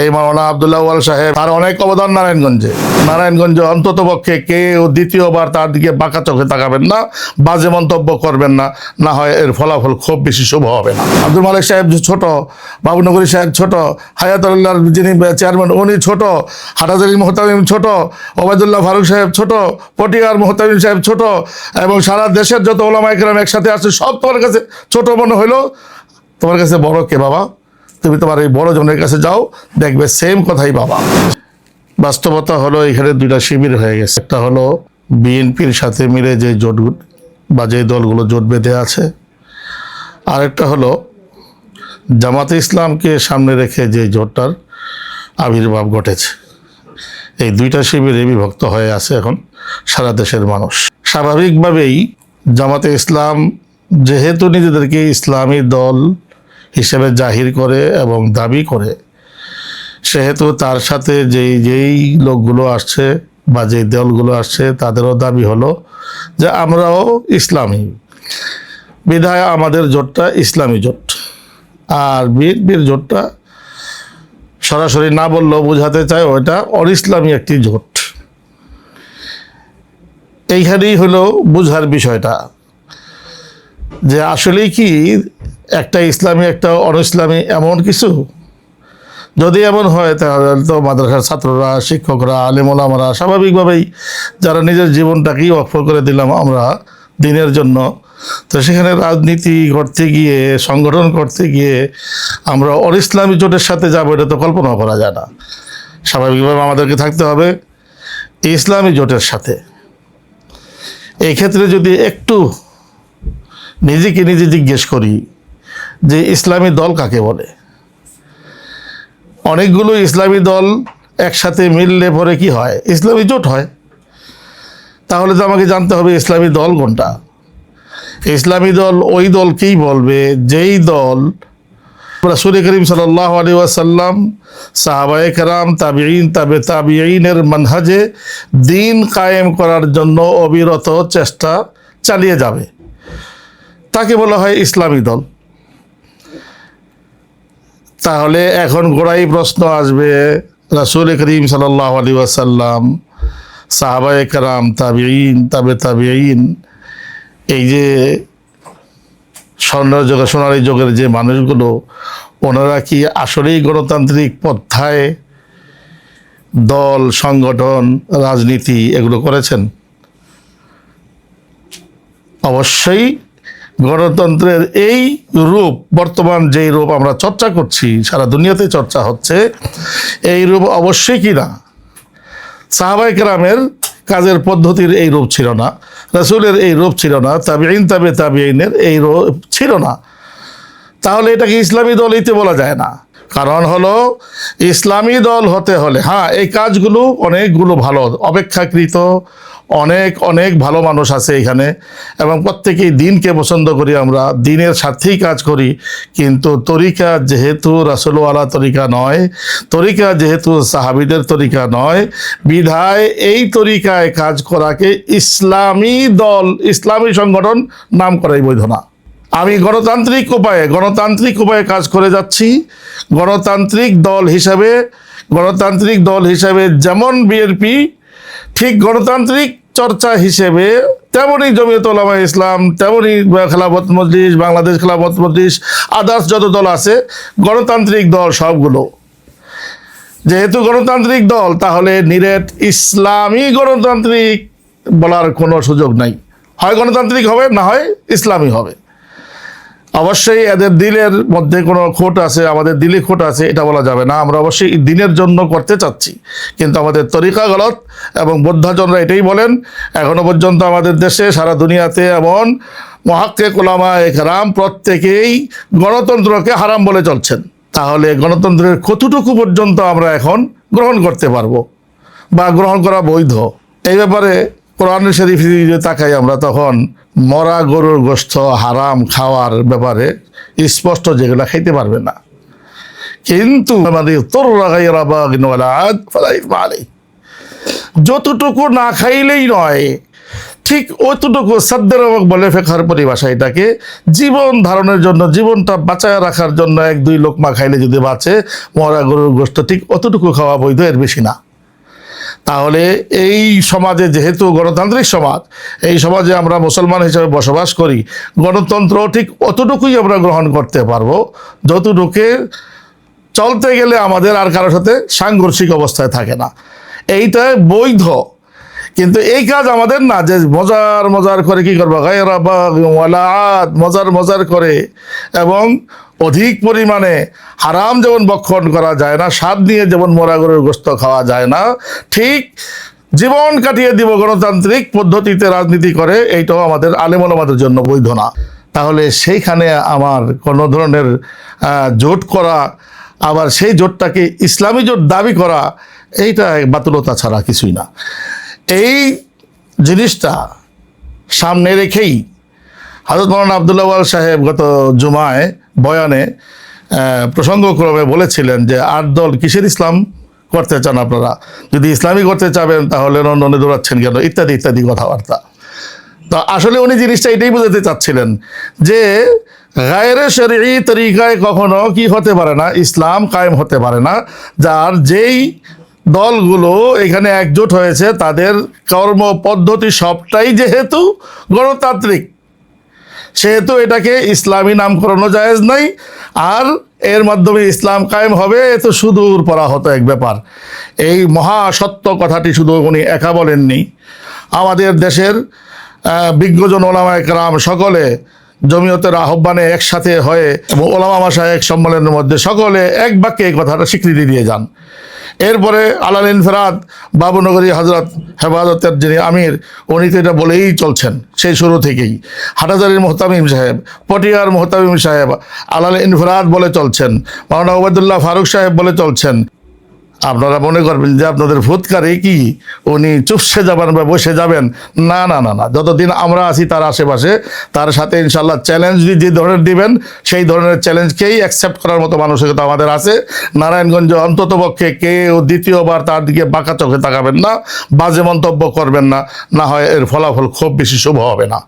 এই মাওলানা আবদুল্লাহ ওয়াল সাহেব, তার অনেক অবদান নারায়ণগঞ্জে। নারায়ণগঞ্জে অন্তত পক্ষে কেউ দ্বিতীয়বার তার দিকে বাঁকা চোখে তাকাবেন না, বাজে মন্তব্য করবেন না না হয় এর ফলাফল খুব বেশি শুভ হবে না। আব্দুল মালিক সাহেব ছোট, বাবুনগরী সাহেব ছোট, হায়াতুল্লাহর যিনি চেয়ারম্যান, উনি ছোট, হাটাজারি মোহতামিম ছোট, ওবায়দুল্লাহ ফারুক সাহেব ছোট, পটিয়ার মোহতামিম সাহেব ছোট, এবং সারা দেশের যত ওলামা একরাম একসাথে আছে, সব তোমার কাছে, ছোট মনে হইল, তোমার কাছে বড় কে বাবা? তুমি তোমার এই বড় জনের কাছে যাও, দেখবে সেম কথাই বাবা। বাস্তবতা হলো এখানে দুইটা শিবির হয়ে গেছে। একটা হলো বিএনপির সাথে মিলে যে জোট বা যে দলগুলো জোট বেঁধে আছে। আরেকটা হলো জামাতে ইসলামকে সামনে রেখে যে জোটটার আবির্ভাব ঘটেছে। এই দুইটা শিবিরে বিভক্ত হয়ে আছে এখন সারা দেশের মানুষ। স্বাভাবিকভাবেই জামাতে ইসলাম যেহেতু নিজেদেরকে ইসলামী দল হিসেবে জাহির করে এবং দাবি করে। সেহেতু তার সাথে যেই যেই লোকগুলো আসছে বা যেই দলগুলো আসছে তাদেরও দাবি হলো যে আমরাও ইসলামী। বিধায় আমাদের জোটটা ইসলামী জোট। আর বিএনপির জোটটা সরাসরি না বললেও বোঝাতে চায় ওইটা অর ইসলামী একটি জোট। এইখানেই হলো বোঝার বিষয়টা। যে আসলেই কি একটা ইসলামী, একটা অন ইসলামী এমন কিছু? যদি এমন হয়, তাহলে তো মাদ্রাসার ছাত্ররা, শিক্ষকরা আলিমোলামারা স্বাভাবিকভাবেই যারা নিজের জীবনটাকেই অক্ষ করে দিলাম আমরা দিনের জন্য। তো সেখানে রাজনীতি করতে গিয়ে, সংগঠন করতে গিয়ে আমরা অর ইসলামী জোটের সাথে যাব, এটা তো কল্পনা করা যায় না। স্বাভাবিকভাবে আমাদেরকে থাকতে হবে ইসলামী জোটের সাথে। এই ক্ষেত্রে যদি একটু নিজেকে নিজে জিজ্ঞেস করি যে ইসলামী দল কাকে বলে? অনেকগুলো ইসলামী দল একসাথে মিললে পরে কি হয়? ইসলামী জোট হয়। তাহলে তো আমাকে জানতে হবে ইসলামী দল কোনটা? ইসলামী দল ওই দলকেই বলবে? যেই দল রাসুল করিম সাল্লাহ আলী ওয়াসাল্লাম, সাহাবায়ে কারাম, তাবিঈন, তাবে, তাবিঈনের মানহাজে দিন কায়েম করার জন্য অবিরত চেষ্টা চালিয়ে যাবে। তাকে বলা হয় ইসলামী দল। তাহলে এখন গোড়াই প্রশ্ন আসবে, রাসুল করিম সাল্লাহ আলী সাহাবায়ে কারাম, তাবিঈন, তাবে তাবিঈন, এই যে স্বর্ণ যুগে, সোনালী যুগের যে মানুষগুলো, ওনারা কি আসলেই গণতান্ত্রিক পন্থায় দল, সংগঠন, রাজনীতি এগুলো করেছেন? অবশ্যই গণতন্ত্রের এই রূপ, বর্তমান যেই রূপ আমরা চর্চা করছি, সারা দুনিয়াতে চর্চা হচ্ছে, এই রূপ অবশ্যই কি না? সাহাবাই কেরামের কাজের পদ্ধতির এই রূপ ছিল না, রাসুলের এই রূপ ছিল না তাবিআইন তাবে তাবিআইনের এই রূপ ছিল না। তাহলে এটাকে ইসলামী দল এইতে বলা যায় না। কারণ হলো, ইসলামী দল হতে হলে হ্যাঁ এই কাজগুলো অনেকগুলো ভালো, অপেক্ষাকৃত অনেক অনেক ভালো মানুষ আছে এখানে এবং প্রত্যেকেই দিনকে পছন্দ করি আমরা, দিনের স্বার্থেই কাজ করি, কিন্তু তরিকা যেহেতু রাসুলওয়ালা তরিকা নয়, তরিকা যেহেতু সাহাবিদের তরিকা নয়, বিধায় এই তরিকায় কাজ করাকে ইসলামী দল, ইসলামী সংগঠন নাম করাই বৈধ না। আমি গণতান্ত্রিক উপায়ে গণতান্ত্রিক উপায়ে কাজ করে যাচ্ছি, গণতান্ত্রিক দল হিসাবে, গণতান্ত্রিক দল হিসাবে যেমন বিএনপি ঠিক গণতান্ত্রিক চর্চা হিসেবে তেমনই জমিয়ত ওলামা ইসলাম, তেমনই খেলাফত মজলিস, বাংলাদেশ খেলাফত মজলিস, আদার্স যত দল আছে, গণতান্ত্রিক দল সবগুলো। যেহেতু গণতান্ত্রিক দল, তাহলে নিরেট ইসলামী গণতান্ত্রিক বলার কোনো সুযোগ নাই। হয় গণতান্ত্রিক হবে, না হয় ইসলামী হবে। অবশ্যই এদের দিলের মধ্যে কোনো খোট আছে, আমাদের দিলে খোট আছে, এটা বলা যাবে না। আমরা অবশ্যই দিনের জন্য করতে চাচ্ছি। কিন্তু আমাদের তরিকা গলত এবং বৌদ্ধাজনরা এটাই বলেন, এখনও পর্যন্ত আমাদের দেশে সারা দুনিয়াতে এমন মহাক্কে কোলামা একরাম প্রত্যেকেই গণতন্ত্রকে হারাম বলে চলছেন। তাহলে গণতন্ত্রের কতটুকু পর্যন্ত আমরা এখন গ্রহণ করতে পারব বা গ্রহণ করা বৈধ? এই ব্যাপারে কোরআন শরীফ তাকাই আমরা তখন মরা গরুর গোস্ত হারাম খাওয়ার ব্যাপারে স্পষ্ট যেগুলো খাইতে পারবে না। কিন্তু যতটুকু না খাইলেই নয়, ঠিক অতটুকু সাদ্দের বলে ফেখার পরিভাষা এটাকে, জীবন ধারণের জন্য, জীবনটা বাঁচায় রাখার জন্য এক দুই লোকমা খাইলে যদি বাঁচে, মরা গরুর গোস্ত ঠিক অতটুকু খাওয়া বৈধ এর বেশি না। তাহলে এই সমাজে যেহেতু গণতান্ত্রিক সমাজ, এই সমাজে আমরা মুসলমান হিসেবে বসবাস করি, গণতন্ত্র ঠিক অতটুকুই আমরা গ্রহণ করতে পারব। যতটুকু চলতে গেলে আমাদের আর কারোর সাথে সাংঘর্ষিক অবস্থায় থাকে না। এইটা বৈধ। কিন্তু এই কাজ আমাদের না, যে মজার মজার করে কি করব? গায়রা মজার মজার করে। এবং অধিক পরিমাণে হারাম যেমন বক্ষণ করা যায় না, স্বাদ নিয়ে যেমন মোরা গরুর গোস্ত খাওয়া যায় না, ঠিক জীবন কাটিয়ে দিব গণতান্ত্রিক পদ্ধতিতে রাজনীতি করে, এইটাও আমাদের আলেমন আমাদের জন্য বৈধ না। তাহলে সেইখানে আমার কোনো ধরনের জোট করা, আবার সেই জোটটাকে ইসলামী জোট দাবি করা, এইটা বাতুলতা ছাড়া কিছুই না। এই জিনিসটা সামনে রেখেই হাজরত মৌলানা আবদুল্লাহ সাহেব গত জুমায় বয়ানে প্রসঙ্গক্রমে বলেছিলেন যে আট দল কিসের ইসলাম করতে চান আপনারা? যদি ইসলামী করতে চাবেন, তাহলে লন্ডনে দৌড়াচ্ছেন কেন? ইত্যাদি ইত্যাদি কথাবার্তা। তো আসলে উনি জিনিসটা এটাই বোঝাতে চাচ্ছিলেন যে গায়ের শরী তরিকায় কখনো কি হতে পারে না? ইসলাম কায়েম হতে পারে না, যার যেই দলগুলো এখানে একজোট হয়েছে, তাদের কর্ম পদ্ধতি সবটাই যেহেতু গণতান্ত্রিক, সেহেতু এটাকে ইসলামী নামকরণও জায়েজ নাই, আর এর মাধ্যমে ইসলাম কায়েম হবে, এ তো সুদূর পরাহত এক ব্যাপার। এই মহাসত্য কথাটি শুধু উনি একা বলেননি, আমাদের দেশের বিজ্ঞজন ওলামা একরাম সকলে জমিয়তের আহ্বানে একসাথে হয়ে ওলামা মাসায়েক সম্মেলনের মধ্যে সকলে এক বাক্যে এই কথাটা স্বীকৃতি দিয়ে যান। এরপরে আলাল ইনফরাদ, বাবুনগরী হজরত হেফাজতের যিনি আমির, উনি তো এটা বলেই চলছেন, সেই শুরু থেকেই। হাটাজারির মোহতামিম সাহেব, পটিয়ার মোহতামিম সাহেব আলাল ইনফরাদ বলে চলছেন, মাওলানা ওবায়দুল্লাহ ফারুক সাহেব বলে চলছেন আপনারা মনে করবেন যে আপনাদের ভূতকারে কি? উনি চুপসে যাবেন বা বসে যাবেন? না না না না। যতদিন আমরা আছি তার আশেপাশে, তার সাথে ইনশাল্লাহ চ্যালেঞ্জ যে ধরনের দিবেন, সেই ধরনের চ্যালেঞ্জকেই অ্যাকসেপ্ট করার মতো মানসিকতা আমাদের আছে। নারায়ণগঞ্জ অন্তত পক্ষে কেউ দ্বিতীয়বার তার দিকে বাঁকা চোখে তাকাবেন না, বাজে মন্তব্য করবেন না। না হয় এর ফলাফল খুব বেশি শুভ হবে না।